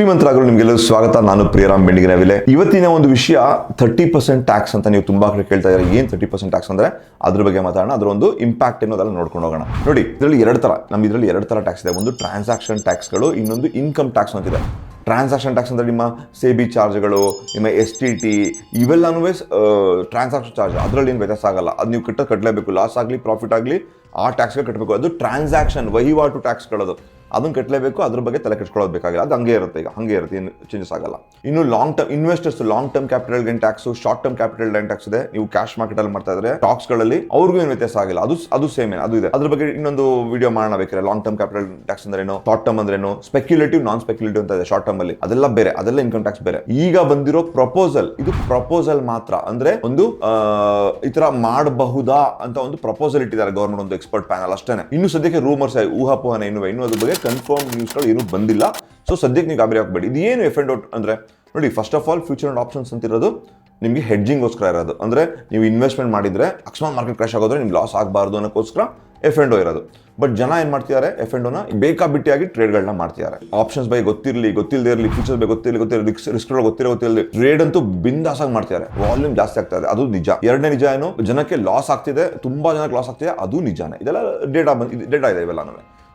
ಶ್ರೀಮಂತರಾಗಲು ನಿಮಗೆಲ್ಲರೂ ಸ್ವಾಗತ. ನಾನು ಪ್ರಿಯರಾಮ್ ಬೆಂಡಿಗಿನವಿಲೆ ಇವತ್ತಿನ ಒಂದು ವಿಷಯ ತರ್ಟಿ ಪರ್ಸೆಂಟ್ ಟ್ಯಾಕ್ಸ್ ಅಂತ ನೀವು ತುಂಬಾ ಕಡೆ ಕೇಳ್ತಾ ಇದ್ದಾರೆ. ಏನು ತರ್ಟಿ ಪರ್ಸೆಂಟ್ ಟ್ಯಾಕ್ಸ್ ಅಂದ್ರೆ? ಅದ್ರ ಬಗ್ಗೆ ಮಾತಾಡೋಣ. ಅದರ ಒಂದು ಇಂಪ್ಯಾಕ್ಟ್ ಅನ್ನೋದೆಲ್ಲ ನೋಡ್ಕೊಂಡು ಹೋಗೋಣ. ನೋಡಿ, ಇದರಲ್ಲಿ ಎರಡು ತರ. ನಮ್ಮ ಇದರಲ್ಲಿ ಎರಡು ತರ ಟ್ಯಾಕ್ಸ್ ಇದೆ. ಒಂದು ಟ್ರಾನ್ಸಾಕ್ಷನ್ ಟ್ಯಾಕ್ಸ್ಗಳು ಇನ್ನೊಂದು ಇನ್ಕಮ್ ಟ್ಯಾಕ್ಸ್ ಅಂತಿದೆ ಟ್ರಾನ್ಸಾಕ್ಷನ್ ಟ್ಯಾಕ್ಸ್ ಅಂದರೆ ನಿಮ್ಮ ಸೇಬಿ ಚಾರ್ಜ್ಗಳು, ನಿಮ್ಮ ಎಸ್ ಟಿ ಟಿ ಇವೆಲ್ಲನೂ ಟ್ರಾನ್ಸಾಕ್ಷನ್ ಚಾರ್ಜ್ ಅದರಲ್ಲಿ ಏನು ವ್ಯತ್ಯಾಸ ಆಗಲ್ಲ. ಅದು ನೀವು ಕಟ್ಟ ಕಟ್ಟಲೇಬೇಕು ಲಾಸ್ ಆಗಲಿ ಪ್ರಾಫಿಟ್ ಆಗಲಿ, ಆ ಟ್ಯಾಕ್ಸ್ಗೆ ಕಟ್ಟಬೇಕು ಅದು ಟ್ರಾನ್ಸಾಕ್ಷನ್ ವಹಿವಾಟು ಟ್ಯಾಕ್ಸ್ಗಳದು ಅದನ್ನು ಕಟ್ಟಲೇಬೇಕು ಅದ್ರ ಬಗ್ಗೆ ತಲೆ ಕೆಡ್ಸ್ಕೊಳ್ಳೋದು ಅದು ಹಂಗೆ ಇರುತ್ತೆ ಈಗ, ಹಂಗೆ ಇರುತ್ತೆ ಏನು ಚೇಂಜಸ್ ಆಗಲ್ಲ. ಇನ್ನು long term investors long term capital gain tax short term capital gain tax ಇದೆ. ನೀವು ಕ್ಯಾಶ್ ಮಾರ್ಕೆಟ್ ಅಲ್ಲಿ ಮಾಡ್ತಾ ಇದ್ರೆ ಸ್ಟಾಕ್ಸ್ಗಳಲ್ಲಿ ಅವ್ರಿಗೂ ಏನು ವ್ಯತ್ಯಾಸ ಆಗಿಲ್ಲ. ಅದು ಅದು ಸೇಮ್ ಅದು ಇದೆ. ಅದ್ರ ಬಗ್ಗೆ ಇನ್ನೊಂದು ವಿಡಿಯೋ ಮಾಡೋಣ ಲಾಂಗ್ ಟರ್ಮ್ ಕ್ಯಾಪಿಟಲ್ ಟ್ಯಾಕ್ಸ್ ಅಂದ್ರೇನು ಶಾರ್ಟ್ ಟರ್ಮ್ ಅಂದ್ರೇನು ಸ್ಪೆಕ್ಯುಲೇಟಿವ್ ನಾನ್ ಸ್ಪೆಕ್ಯುಲೇಟಿವ್ ಅಂತ ಇದೆ ಶಾರ್ಟ್ ಟರ್ಮ್ ಅಲ್ಲಿ. ಅದೆಲ್ಲ ಬೇರೆ, ಅದೆಲ್ಲ ಇನ್ಕಮ್ ಟ್ಯಾಕ್ಸ್ ಬೇರೆ. ಈಗ ಬಂದಿರೋ ಪ್ರಪೋಸಲ್ ಇದು ಪ್ರಪೋಸಲ್ ಮಾತ್ರ. ಅಂದ್ರೆ ಒಂದು ಈ ತರ ಮಾಡಬಹುದಾ ಅಂತ ಒಂದು ಪ್ರಪೋಸಲ್ ಇಟ್ಟಿದ್ದಾರೆ ಗೌರ್ಮೆಂಟ್ ಒಂದು ಎಕ್ಸ್ಪರ್ಟ್ ಪ್ಯಾನಲ್ ಅಷ್ಟೇ ಇನ್ನು ಸದ್ಯಕ್ಕೆ ರೂಮರ್ಸ್ ಊಹಾಪೋಹನ ಇನ್ನು ಇನ್ನು ಅದ್ರ ಬಗ್ಗೆ ಕನ್ಫರ್ಮ್ ನ್ಯೂಸ್ಗಳು ಏನು ಬಂದಿಲ್ಲ. ಸೊ ಸದ್ಯಕ್ಕೆ ನೀವು ಗಾಬರಿ ಹಾಕಬೇಡಿ ಇದು ಏನು ಎಫ್ ಅಂಡ್ ಔಟ್ ಅಂದರೆ, ನೋಡಿ first of all future and options ಅಂತ ಇರೋದು ನಿಮಗೆ ಹೆಡ್ಜಿಂಗ್ಗೋಸ್ಕರ ಇರೋದು. ಅಂದರೆ, ನೀವು ಇನ್ವೆಸ್ಟ್ಮೆಂಟ್ ಮಾಡಿದ್ರೆ ಅಕಸ್ಮಾತ್ ಮಾರ್ಕೆಟ್ ಕ್ರಾಶ್ ಆಗೋದ್ರೆ ನಿಮ್ಗೆ ಲಾಸ್ ಆಗಬಾರ್ದು ಅನ್ನೋಕ್ಕೋಸ್ಕರ ಎಫ್ ಎಂಡ್ ಇರೋದು. ಬಟ್ ಜನ ಏನು ಮಾಡ್ತಿದ್ದಾರೆ? ಎಫ್ ಎಂಡ್ ಬೇಕಾಬಿಟ್ಟಿಯಾಗಿ ಟ್ರೇಡ್ಗಳನ್ನ ಮಾಡ್ತಿದ್ದಾರೆ. ಆಪ್ಷನ್ಸ್ ಬಗ್ಗೆ ಗೊತ್ತಿರಲಿ ಗೊತ್ತಿಲ್ಲದೇ ಇರಲಿ ಫ್ಯೂಚರ್ಸ್ ಬಗ್ಗೆ ಗೊತ್ತಿರಲಿ ಗೊತ್ತಿರಲಿ ರಿಸ್ಕ್ ಗೊತ್ತಿರೋ ಗೊತ್ತಿರಲಿ ಟ್ರೇಡ್ ಅಂತೂ ಬಿಂದಾಸಾಗಿ ಮಾಡ್ತಿದ್ದಾರೆ. ವಾಲ್ಯೂಮ್ ಜಾಸ್ತಿ ಆಗ್ತಾ ಇದೆ. ಅದು ನಿಜ. ಎರಡನೇ ನಿಜ ಏನು? ಜನಕ್ಕೆ ಲಾಸ್ ಆಗ್ತಿದೆ, ತುಂಬಾ ಜನಕ್ಕೆ ಲಾಸ್ ಆಗ್ತಿದೆ, ಅದು ನಿಜಾನೇ. ಇದೆಲ್ಲ ಡೇಟಾ ಬಂದು ಡೇಟಾ ಇದೆ ಇವೆಲ್ಲ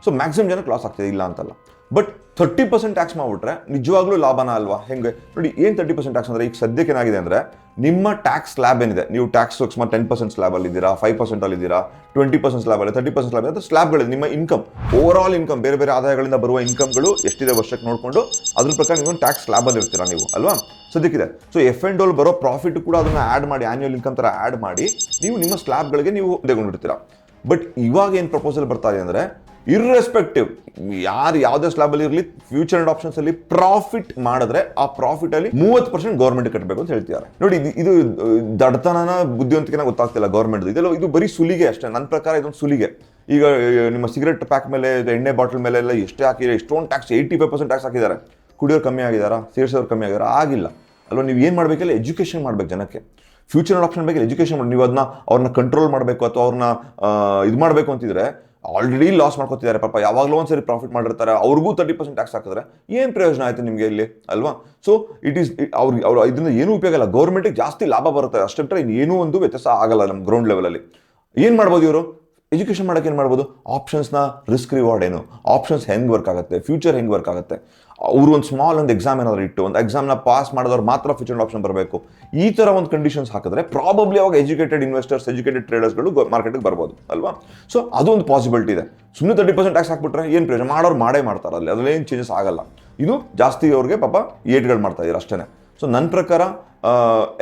ಸೊ ಮ್ಯಾಕ್ಸಿಮಮ್ ಜನಕ್ಕೆ ಲಾಸ್ ಆಗ್ತಿದೆ, ಇಲ್ಲ ಅಂತಲ್ಲ. ಬಟ್ ಥರ್ಟಿ ಪರ್ಸೆಂಟ್ ಟ್ಯಾಕ್ಸ್ ಮಾಡ್ಬಿಟ್ರೆ ನಿಜವಾಗ್ಲೂ ಲಾಭನ ಅಲ್ವಾ? ಹೆಂಗೆ? ನೋಡಿ, ಏನು ತರ್ಟಿ ಪರ್ಸೆಂಟ್ ಟ್ಯಾಕ್ಸ್ ಅಂದರೆ ಈಗ ಸದ್ಯಕ್ಕೆ ಏನಾಗಿದೆ ಅಂದರೆ ನಿಮ್ಮ ಟ್ಯಾಕ್ಸ್ ಸ್ಲ್ಯಾಬ್ ಏನಿದೆ? ನೀವು ಟ್ಯಾಕ್ಸ್ ಅಕಸ್ಮಾತ್ ಟೆನ್ ಪರ್ಸೆಂಟ್ ಸ್ಲ್ಯಾಬ್ ಅಲ್ಲಿ ಇದ್ದೀರಾ ಫೈವ್ ಪರ್ಸೆಂಟಲ್ಲಿದ್ದೀರಾ ಟ್ವೆಂಟಿ ಪರ್ಸೆಂಟ್ ಸ್ಲ್ಯಾಬ್ ಅಲ್ಲಿ ತರ್ಟಿ ಪರ್ಸೆಂಟ್ ಸ್ಲ್ಯಾಬ್ ಅಂದರೆ ಸ್ಲ್ಯಾಬ್ಗಳಿದೆ ನಿಮ್ಮ ಇನ್ಕಮ್ ಓವರ್ ಆಲ್ ಇನ್ಕಮ್ ಬೇರೆ ಬೇರೆ ಆದಾಯಗಳಿಂದ ಬರುವ ಇನ್ಕಮ್ಗಳು ಎಷ್ಟಿದೆ ವರ್ಷಕ್ಕೆ ನೋಡಿಕೊಂಡು ಅದ್ರ ಪ್ರಕಾರ ನೀವು ಟ್ಯಾಕ್ಸ್ ಸ್ಲ್ಯಾಬಲ್ಲಿ ಇರ್ತೀರಾ ನೀವು, ಅಲ್ವಾ? ಸದ್ಯಕ್ಕಿದೆ ಸೊ ಎಫ್ ಎಂಡ್ ಡೋಲ್ ಬರೋ ಪ್ರಾಫಿಟ್ ಕೂಡ ಅದನ್ನು ಆ್ಯಡ್ ಮಾಡಿ ಆ್ಯನ್ಯಲ್ ಇನ್ಕಮ್ ಥರ ಆ್ಯಡ್ ಮಾಡಿ, ನೀವು ನಿಮ್ಮ ಸ್ಲ್ಯಾಬ್ಗಳಿಗೆ ನೀವು ತೆಗೊಂಡಿರ್ತೀರಾ. ಬಟ್ ಇವಾಗ ಏನು ಪ್ರಪೋಸಲ್ ಬರ್ತಾ ಇದೆ ಅಂದ್ರೆ ಇರ್ರೆಸ್ಪೆಕ್ಟಿವ್ ಯಾರು ಯಾವುದೇ ಸ್ಲಾಬ್ ಅಲ್ಲಿ ಇರಲಿ ಫ್ಯೂಚರ್ ಅಂಡ್ ಆಪ್ಷನ್ಸ್ ಅಲ್ಲಿ ಪ್ರಾಫಿಟ್ ಮಾಡಿದ್ರೆ ಆ ಪ್ರಾಫಿಟ್ ಅಲ್ಲಿ ಮೂವತ್ತು ಪರ್ಸೆಂಟ್ ಗೌರ್ಮೆಂಟ್ ಕಟ್ಟಬೇಕು ಅಂತ ಹೇಳ್ತಿದ್ದಾರೆ. ನೋಡಿ, ಇದು- ದಡ್ತನನ ಬುದ್ಧಿವಂತಿಕೆನ ಗೊತ್ತಾಗ್ತಿಲ್ಲ ಗೌರ್ಮೆಂಟ್ ಇದೆಲ್ಲ ಇದು ಬರೀ ಸುಲಿಗೆ ಅಷ್ಟೇ. ನನ್ನ ಪ್ರಕಾರ ಇದೊಂದು ಸುಲಿಗೆ. ಈಗ ನಿಮ್ಮ ಸಿಗರೆಟ್ ಪ್ಯಾಕ್ ಮೇಲೆ ಎಣ್ಣೆ ಬಾಟಲ್ ಮೇಲೆ ಎಲ್ಲ ಎಷ್ಟೇ ಹಾಕಿದ್ರೆ, ಎಷ್ಟೊಂದು tax eighty five percent tax ಹಾಕಿದ್ದಾರೆ. ಕುಡಿಯೋರು ಕಮ್ಮಿ ಆಗಿದಾರಾ ಸೇರಿಸೋರು ಕಮ್ಮಿ ಆಗಿದಾರ ಆಗಿಲ್ಲ. ಅಲ್ವಾ? ನೀವು ಏನು ಮಾಡಬೇಕಲ್ಲ ಎಜುಕೇಷನ್ ಮಾಡ್ಬೇಕು ಜನಕ್ಕೆ. ಫ್ಯೂಚರ್ ಆಪ್ಷನ್ ಬಗ್ಗೆ ಎಜುಕೇಷನ್ ಮಾಡಿ ನೀವು ಅದನ್ನ ಅವ್ರನ್ನ ಕಂಟ್ರೋಲ್ ಮಾಡಬೇಕು ಅಥವಾ ಅವ್ರನ್ನ ಇದು ಮಾಡಬೇಕು ಅಂತಿದ್ರೆ ಆಲ್ರೆಡಿ ಲಾಸ್ ಮಾಡ್ಕೊತಿದ್ದಾರೆ, ಪಾಪ ಯಾವಾಗಲೂ ಒಂದ್ಸರಿ ಪ್ರಾಫಿಟ್ ಮಾಡಿರ್ತಾರೆ, ಅವ್ರಿಗೂ ತರ್ಟಿ ಪರ್ಸೆಂಟ್ ಟ್ಯಾಕ್ಸ್ ಹಾಕಿದ್ರೆ ಏನು ಪ್ರಯೋಜನ ಆಯ್ತು ನಿಮಗೆ ಇಲ್ಲಿ, ಅಲ್ವಾ? ಸೊ ಇಟ್ ಈಸ್ ಅವ್ರಿಗೆ, ಅವ್ರು ಇದರಿಂದ ಏನೂ ಉಪಯೋಗ ಇಲ್ಲ. ಗೌರ್ಮೆಂಟಿಗೆ ಜಾಸ್ತಿ ಲಾಭ ಬರುತ್ತೆ. ಅಷ್ಟೇ ಬಿಟ್ಟರೆ ಇನ್ನೇನೂ ಒಂದು ವ್ಯತ್ಯಾಸ ಆಗಲ್ಲ ನಮ್ಮ ಗ್ರೌಂಡ್ ಲೆವೆಲಲ್ಲಿ ಏನು ಮಾಡ್ಬೋದು ಇವರು? ಎಜುಕೇಷನ್ ಮಾಡೋಕೆ ಏನು ಮಾಡ್ಬೋದು? ಆಪ್ಷನ್ಸ್ನ ರಿಸ್ಕ್ ರಿವಾರ್ಡ್ ಏನು? ಆಪ್ಷನ್ಸ್ ಹೆಂಗೆ ವರ್ಕ್ ಆಗುತ್ತೆ? ಫ್ಯೂಚರ್ ಹೆಂಗೆ ವರ್ಕ್ ಆಗುತ್ತೆ? ಅವರು ಒಂದು ಸ್ಮಾಲ್ ಒಂದು ಎಕ್ಸಾಮ್ ಏನಾದ್ರು ಇಟ್ಟು, ಒಂದು ಎಕ್ಸಾಮ್ನ ಪಾಸ್ ಮಾಡಿದವ್ರು ಮಾತ್ರ ಫ್ಯೂಚರ್ ಆಪ್ಷನ್ ಬರಬೇಕು. ಈ ಥರ ಒಂದು ಕಂಡೀಷನ್ಸ್ ಹಾಕಿದ್ರೆ ಪ್ರಾಬಬ್ಲಿ ಅವಾಗ ಎಜುಕೇಟೆಡ್ ಇನ್ವೆಸ್ಟರ್ಸ್ ಎಜುಕೇಟೆಡ್ ಟ್ರೇಡರ್ಸ್ಗಳು ಮಾರ್ಕೆಟ್ಗೆ ಬರ್ಬೋದು, ಅಲ್ವಾ? ಸೊ ಅದು ಒಂದು ಪಾಸಿಬಿಲಿಟಿ ಇದೆ. ಸುಮ್ಮನೆ ತರ್ಟಿ ಪರ್ಸೆಂಟ್ ಟ್ಯಾಕ್ಸ್ ಹಾಕ್ಬಿಟ್ರೆ ಏನು ಪ್ರಯೋಜನ? ಮಾಡೋರು ಮಾಡೇ ಮಾಡ್ತಾರೆ. ಅಲ್ಲಿ ಅದರಲ್ಲಿ ಏನು ಚೇಂಜಸ್ ಆಗಲ್ಲ. ಇದು ಜಾಸ್ತಿ ಅವ್ರಿಗೆ ಪಾಪ ಏಟ್ಗಳು ಮಾಡ್ತಾ ಇದ್ದಾರೆ ಅಷ್ಟೇ ಸೊ ನನ್ನ ಪ್ರಕಾರ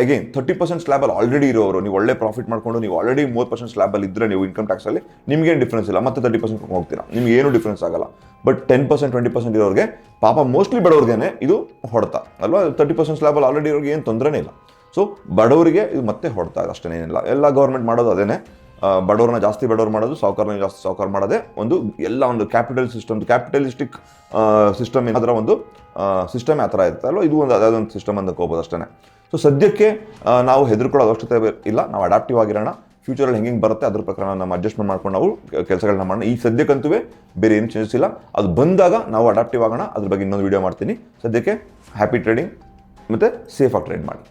ಅಗೈನ್ ತರ್ಟಿ ಪರ್ಸೆಂಟ್ ಸ್ಲ್ಯಾಬಲ್ಲಿ ಆಲ್ರೆಡಿ ಇರೋರು ನೀವು ಒಳ್ಳೆ ಪ್ರಾಫಿಟ್ ಮಾಡ್ಕೊಂಡು, ನೀವು ಆಲ್ರೆಡಿ ಮೂವತ್ತು ಪರ್ಸೆಂಟ್ ಸ್ಲ್ಯಾಬಲ್ಲಿ ಇದ್ದರೆ ನೀವು ಇನ್ಕಮ್ ಟ್ಯಾಕ್ಸಲ್ಲಿ ನಿಮ್ಗೇನು ಡಿಫ್ರೆನ್ಸ್ ಇಲ್ಲ, ಮತ್ತೆ ತರ್ಟಿ ಪರ್ಸೆಂಟ್ ಹೋಗ್ತೀರಾ. ನಿಮ್ಗೆ ಏನು ಡಿಫ್ರೆನ್ಸ್ ಆಗಲ್ಲ. But ten percent twenty percent ಇರೋರಿಗೆ, ಪಾಪ ಮೋಸ್ಟ್ಲಿ ಬಡವ್ರಿಗೇನೆ ಇದು ಹೊಡೆತ. ಅಲ್ವಾ? ತರ್ಟಿ ಪರ್ಸೆಂಟ್ ಸ್ಲ್ಯಾಬಲ್ಲಿ ಆಲ್ರೆಡಿ ಇರೋರಿಗೆ ಏನು ತೊಂದರೆನೇ ಇಲ್ಲ. ಸೊ ಬಡವರಿಗೆ ಇದು ಮತ್ತೆ ಹೊಡ್ತಾ ಇದೆ ಎಲ್ಲ ಗೌರ್ಮೆಂಟ್ ಮಾಡೋದು ಅದೇನೆ. ಬಡವ್ರನ್ನ ಜಾಸ್ತಿ ಬಡವ್ರು ಮಾಡೋದು, ಸಾವುಕಾರನ ಜಾಸ್ತಿ ಸಾವುಕಾರ ಮಾಡೋದೇ ಒಂದು ಎಲ್ಲ ಒಂದು ಕ್ಯಾಪಿಟಲ್ ಸಿಸ್ಟಮ್ ಕ್ಯಾಪಿಟಲಿಸ್ಟಿಕ್ ಸಿಸ್ಟಮ್ ಅದರ ಒಂದು ಸಿಸ್ಟಮ್ ಆ ಥರ ಇರುತ್ತೆ. ಅಲ್ವ? ಇದು ಒಂದು ಅದೊಂದು ಸಿಸ್ಟಮ್ ಅಂತ ಹೋಗ್ಬೋದು ಅಷ್ಟೇ ಸೊ ಸದ್ಯಕ್ಕೆ ನಾವು ಹೆದರ್ಕೊಳ್ಳೋ ಅವಶ್ಯಕತೆ ಇಲ್ಲ. ನಾವು ಅಡಾಪ್ಟಿವ್ ಆಗಿರೋಣ. ಫ್ಯೂಚರಲ್ಲಿ ಹೆಂಗೆ ಬರುತ್ತೆ ಅದ್ರ ಪ್ರಕಾರ ನಮ್ಮ ಅಡ್ಜಸ್ಟ್ಮೆಂಟ್ ಮಾಡ್ಕೊಂಡು ನಾವು ಕೆಲಸಗಳನ್ನ ಮಾಡೋಣ. ಈ ಸದ್ಯಕ್ಕಂತೂ ಬೇರೆ ಏನು ಚೇಂಜಸ್ ಇಲ್ಲ. ಅದು ಬಂದಾಗ ನಾವು ಅಡಾಪ್ಟಿವ್ ಆಗೋಣ. ಅದ್ರ ಬಗ್ಗೆ ಇನ್ನೊಂದು ವಿಡಿಯೋ ಮಾಡ್ತೀನಿ. ಸದ್ಯಕ್ಕೆ ಹ್ಯಾಪಿ ಟ್ರೇಡಿಂಗ್ ಮತ್ತು ಸೇಫಾಗಿ ಟ್ರೇಡ್ ಮಾಡಿ.